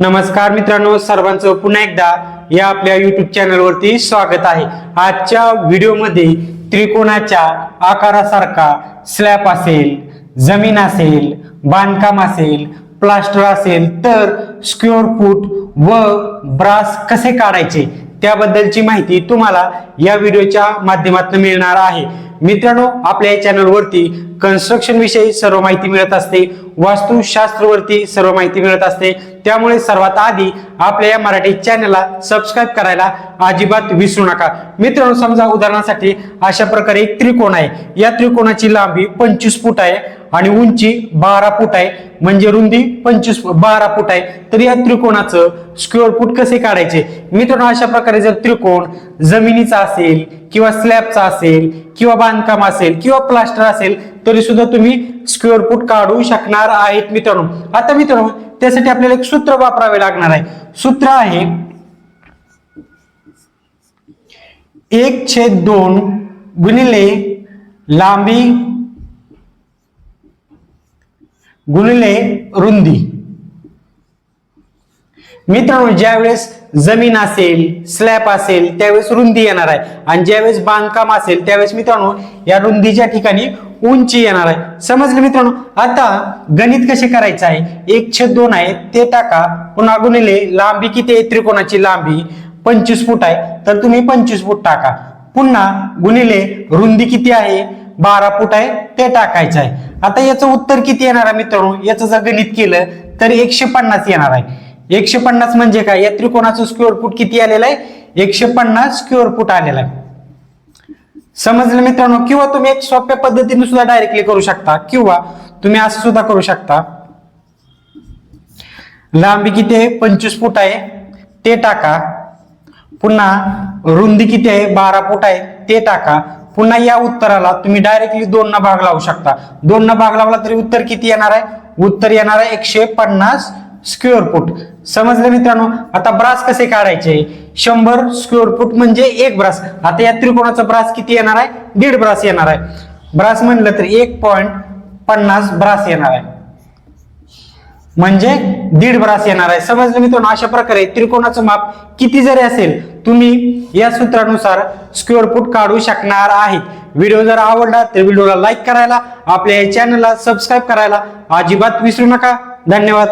नमस्कार मित्रांनो सर्वांचं पुन्हा एकदा या आपल्या युट्यूब चॅनलवरती स्वागत आहे. आजच्या व्हिडिओमध्ये त्रिकोणाच्या आकारासारखा स्लॅब असेल जमीन असेल बांधकाम असेल प्लास्टर असेल तर स्क्वेअर फूट व ब्रास कसे काढायचे त्याबद्दलची माहिती तुम्हाला या व्हिडिओच्या माध्यमातून मिळणार आहे. मित्रांनो आपल्या या चॅनलवरती कन्स्ट्रक्शन विषयी सर्व माहिती मिळत असते. वास्तुशास्त्रवरती सर्व माहिती मिळत असते. त्यामुळे सर्वात आधी आपल्या या मराठी चॅनलला सबस्क्राईब करायला अजिबात विसरू नका. मित्रांनो समजा उदाहरणासाठी अशा प्रकारे एक त्रिकोण आहे. या त्रिकोणाची लांबी पंचवीस फूट आहे आणि उंची बारा फूट आहे. म्हणजे रुंदी पंचवीस बारा फूट आहे. तर या त्रिकोणाचं स्क्वेअर फूट कसे काढायचे? मित्रांनो अशा प्रकारे जर त्रिकोण जमिनीचा असेल किंवा स्लॅबचा असेल किंवा बांधकाम असेल किंवा प्लास्टर असेल तरी सुद्धा तुम्ही स्क्वेअर फूट काढू शकणार आहेत मित्रांनो. आता मित्रांनो त्यासाठी आपल्याला एक सूत्र वापरावे लागणार आहे. सूत्र आहे एक छेद दोन गुणिले लांबी गुणिले रुंदी. मित्रांनो ज्यावेळेस जमीन असेल स्लॅब असेल त्यावेळेस रुंदी येणार आहे. आणि ज्यावेळेस बांधकाम असेल त्यावेळेस मित्रांनो या रुंदीच्या ठिकाणी उंची येणार आहे. समजलं मित्रांनो? आता गणित कसे करायचं आहे? एक छेद दोन आहे ते टाका. पुन्हा गुणिले लांबी किती आहे? त्रिकोणाची लांबी पंचवीस फूट आहे. तर तुम्ही पंचवीस फूट टाका. पुन्हा गुणिले रुंदी किती आहे? बारा फूट आहे ते टाकायचं आहे. आता याचं उत्तर किती येणार आहे मित्रांनो? याचं जर गणित केलं तर एकशे पन्नास येणार आहे. एकशे पन्नास म्हणजे काय? या त्रिकोणाचं स्क्युअर फूट किती आलेलं आहे? एकशे पन्नास स्क्युअर फूट आलेला आहे. समजलं मित्रांनो? किंवा तुम्ही एक सोप्या पद्धतीने सुद्धा डायरेक्टली करू शकता. किंवा तुम्ही असं सुद्धा करू शकता. लांबी किती आहे? पंचवीस फूट आहे. ते टाका. पुन्हा रुंदी किती आहे? बारा फूट आहे. ते टाका. पुन्हा या उत्तराला तुम्ही डायरेक्टली दोन न भाग लावू शकता. दोन न भाग लावला तरी उत्तर किती येणार आहे? उत्तर येणार आहे एकशे पन्नास स्क्वेअर फूट समजलं मित्रांनो? आता ब्रास कसे काढायचे? शंभर स्क्वेअर फूट म्हणजे एक ब्रास आता या त्रिकोणाचा ब्रास किती येणार आहे? दीड ब्रास येणार आहे. ब्रास म्हणलं तर एक पॉईंट पन्नास ब्रास येणार आहे. म्हणजे दीड ब्रास येणार आहे. समजलं मित्रांनो? अशा प्रकारे त्रिकोणाचं माप किती जरी असेल तुम्ही या सूत्रानुसार स्क्वेअर फूट काढू शकणार आहेत व्हिडिओ जर आवडला तर व्हिडिओला लाईक करायला आपल्या चॅनलला सबस्क्राईब करायला अजिबात विसरू नका. धन्यवाद.